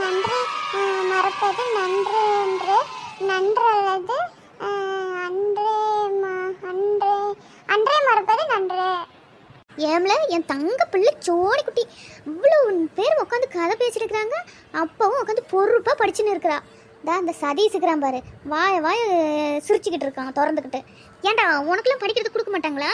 நன்றி. மறப்பது நன்று என்று நன்றல்லது அன்றே அன்றே அன்றே மறப்பது நன்று. ஏம்ல என் தங்க பிள்ளை சோடி குட்டி இவ்வளோ பேர் உட்காந்து கதை பேசிட்டு இருக்கிறாங்க அப்பவும் உட்காந்து பொறுப்பாக படிச்சுன்னு இருக்கிறா. தான் அந்த சதீஷ் இருக்கிறான் பாரு. வாய வாய சிரிச்சுக்கிட்டு இருக்கான் திறந்துக்கிட்டு. ஏன்டா உனக்கெல்லாம் படிக்கிறது கொடுக்க மாட்டாங்களா?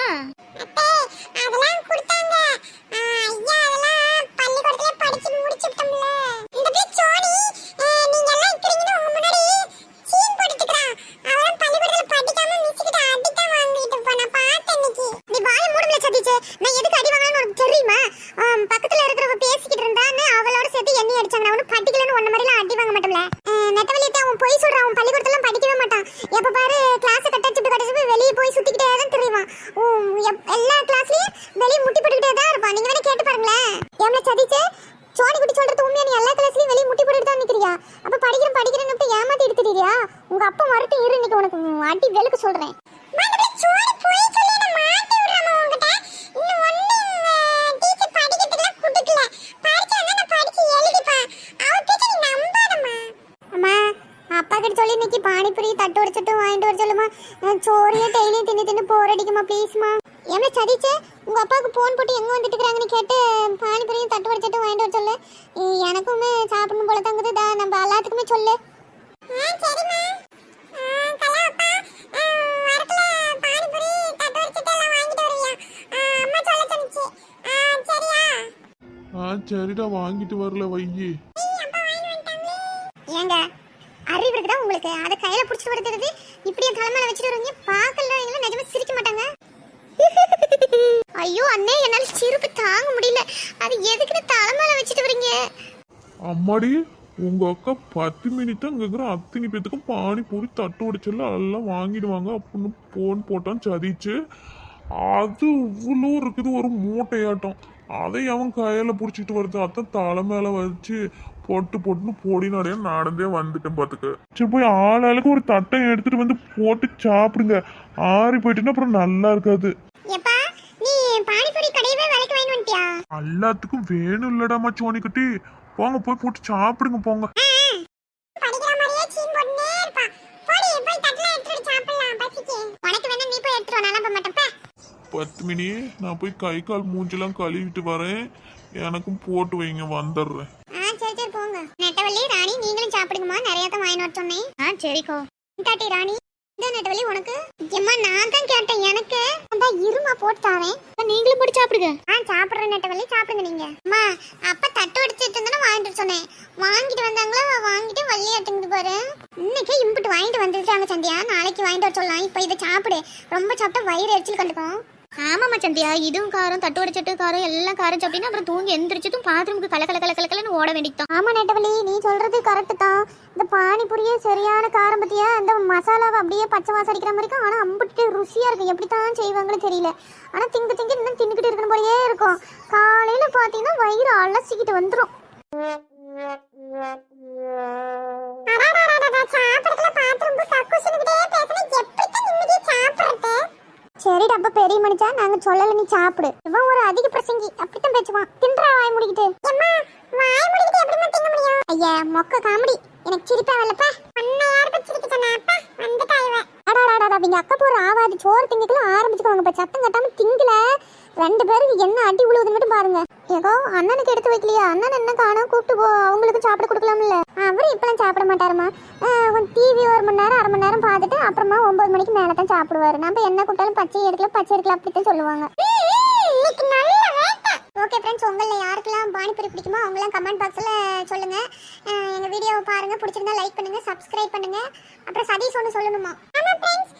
முட்டி போட்டுட்டு தான் நிக்கிறியா? அப்ப படிக்கிறேன் படிக்கிறேன்னு ஏமாத்தி எடுத்துட்டியா? உங்க அப்பா மறுட்டு இரு இன்னைக்கு உனக்கு. அடி வெளுக்கு சொல்றேன். சொல்லி இன்னைக்கு பானிபூரி தட்டு உடைச்சிட்டு வாங்கிட்டு வர சொல்லுமா நான் சோறையே டெய்லியும் தின்னு தின்னு போர் அடிக்குமா ப்ளீஸ்மா ஏன்னா சதிச்சே? உங்க அப்பாவுக்கு ஃபோன் போட்டு எங்க வந்துட்டு இருக்காங்கன்னு கேட்டு பானிபூரியும் தட்டு உடைச்சிட்டு வாங்கிட்டு வர சொல்லு. எனக்குமே சாப்பிடணும் போல தங்குது தா நம்ம எல்லாத்துக்குமே சொல்லு. சரிடா வாங்கிட்டு வரல வையி. ஏங்க அறிவு இருக்குதா உங்களுக்கு? அதை கையில புடிச்சிட்டு வரதுக்கு இப்படியே தலைமையில வச்சுட்டு வருவீங்க பார்க்கல நிஜமா சிரிக்க மாட்டாங்க ஐயோ அண்ணே என்னால சிரிப்பு தாங்க முடியல அது மேல தலைமையில வச்சுட்டு வரீங்க? அம்மாடி உங்க அக்கா பத்து மினிட் தான் இருக்கிற. அத்தனை பேத்துக்கும் பானிபூரி தட்டு உடைச்சல எல்லாம் வாங்கிடுவாங்க அப்படின்னு போன் போட்டான் சதிச்சு அது இவ்வளோ இருக்குது ஒரு மூட்டையாட்டம். அதை அவன் கையில பிடிச்சிட்டு வருது. அதான் தலை மேல வச்சு பொட்டு பொட்டுன்னு போடி நடைய நடந்தே வந்துட்டேன் பாத்துக்க. சரி போய் ஆள் ஆளுக்கு ஒரு தட்டை எடுத்துட்டு வந்து போட்டு சாப்பிடுங்க. ஆறி போயிட்டுன்னா அப்புறம் நல்லா இருக்காது எப்பா நீ பானிபூரி கடையவே விலைக்கு வாங்கி வந்துட்டியா எல்லாத்துக்கும் வேணும் இல்லடா மச்சோனி குட்டி போங்க போய் போட்டு சாப்பிடுங்க போங்க. சீன் பத்து மணி நான் போய் கை கால் மூஞ்செல்லாம் கழுவிட்டு வரேன். எனக்கும் போட்டு வைங்க வந்துடுறேன். சரி சரி போங்க. நெட்டவள்ளி ராணி நீங்களும் சாப்பிடுங்கம்மா. நிறைய தான் வாங்கி வர சொன்னேன். ஆ சரிக்கோ. ராணி. நெட்டவள்ளி உனக்கு? ஏம்மா நான் தான் கேட்டேன் எனக்கு. அந்த இருமா போட்டு தாரேன். நீங்களும் போட்டு சாப்பிடுங்க. ஆ சாப்பிடுற நெட்டவள்ளி சாப்பிடுங்க நீங்க. அம்மா அப்பா தட்டு அடிச்சிட்டு இருந்தா வாங்கிட்டு சொன்னேன். வாங்கிட்டு வந்தாங்களா? வாங்கிட்டு வள்ளி அட்டுங்குது பாரு இன்னைக்கே இம்புட்டு வாங்கிட்டு வந்துட்டாங்க சந்தியா. நாளைக்கு வாங்கிட்டு வர சொல்லலாம். இப்போ இதை சாப்பிடு. ரொம்ப சாப்பிட்டா வயிறு எரிச்சல் கண்டுக்கும். ஆமாம்மா சந்தியா இதுவும் காரம் தட்டு உடைச்சட்டு காரம் எல்லாம் காரம் சாப்பிட்டீங்கன்னா அப்புறம் தூங்கி எந்திரிச்சதும் பாத்ரூமுக்கு கல கல கல கலன்னு ஓட வேண்டியதான் ஆமா நெட்டவலி நீ சொல்றது கரெக்ட் தான். இந்த பானிபூரியே சரியான காரம் பத்தியா? அந்த மசாலாவை அப்படியே பச்சை வாசம் அடிக்கிற மாதிரி இருக்கும். ஆனா அம்பிட்டு ருசியா இருக்கும் எப்படி தான் செய்வாங்கன்னு தெரியல. ஆனா திங்கு திங்கு இன்னும் தின்னுக்கிட்டு இருக்கணும் போலயே இருக்கும். காலையில பாத்தீங்கன்னா வயிறு அலசிக்கிட்டு வந்துடும் அப்ப நாங்க சொல்லல நீ சாப்பிடு. இவன் ஒரு அதிக பிரசங்கி. அப்படித்தான் பேசுவான். தின்றா வாய் முடிக்கிட்டு. வாய் முடிக்கிட்டு எப்படிமா திங்க முடியும்? ஐயா மொக்க காமெடி. எனக்கு சிரிப்பா வரலப்பா. அண்ணா சிரிக்க பச்சிரிக்க சொன்னாப்பா. வந்துட்டா இவன். அடாடாடா இங்க அக்கா போற ஆவாது. சோறு திங்கக்கெல்லாம் ஆரம்பிச்சுக்கோங்க இப்ப சத்தம் கட்டாம திங்கல. ரெண்டு பேருக்கு என்ன அடி உழுவுதுன்னு மட்டும் பாருங்க. ஏதோ அண்ணனுக்கு எடுத்து வைக்கலையா? அண்ணன் என்ன காணும்? கூப்பிட்டு போ அவங்களுக்கு சாப்பிட கொடுக்கலாம்ல. அவர் இப்பெல்லாம் சாப்பிட மாட்டாருமா. டிவி ஒரு மணி நேரம் அரை மணி நேரம் பார்த்துட்டு அப்புறமா ஒன்பது மணிக்கு மேலே தான் சாப்பிடுவாரு. நம்ம என்ன கூப்பிட்டாலும் பச்சை எடுக்கல பச்சை எடுக்கல அப்படித்தான் சொல்லுவாங்க. ஓகே ஃப்ரெண்ட்ஸ் உங்களில் யாருக்கெல்லாம் பானிபூரி பிடிக்குமோ அவங்களாம் கமெண்ட் பாக்ஸில் சொல்லுங்கள் எங்கள் வீடியோவை பாருங்கள் பிடிச்சிருந்தா லைக் பண்ணுங்கள் சப்ஸ்கிரைப் பண்ணுங்கள் அப்புறம் சதீஷ் ஒன்று சொல்லணுமா? ஆமாம் ஃப்ரெண்ட்ஸ்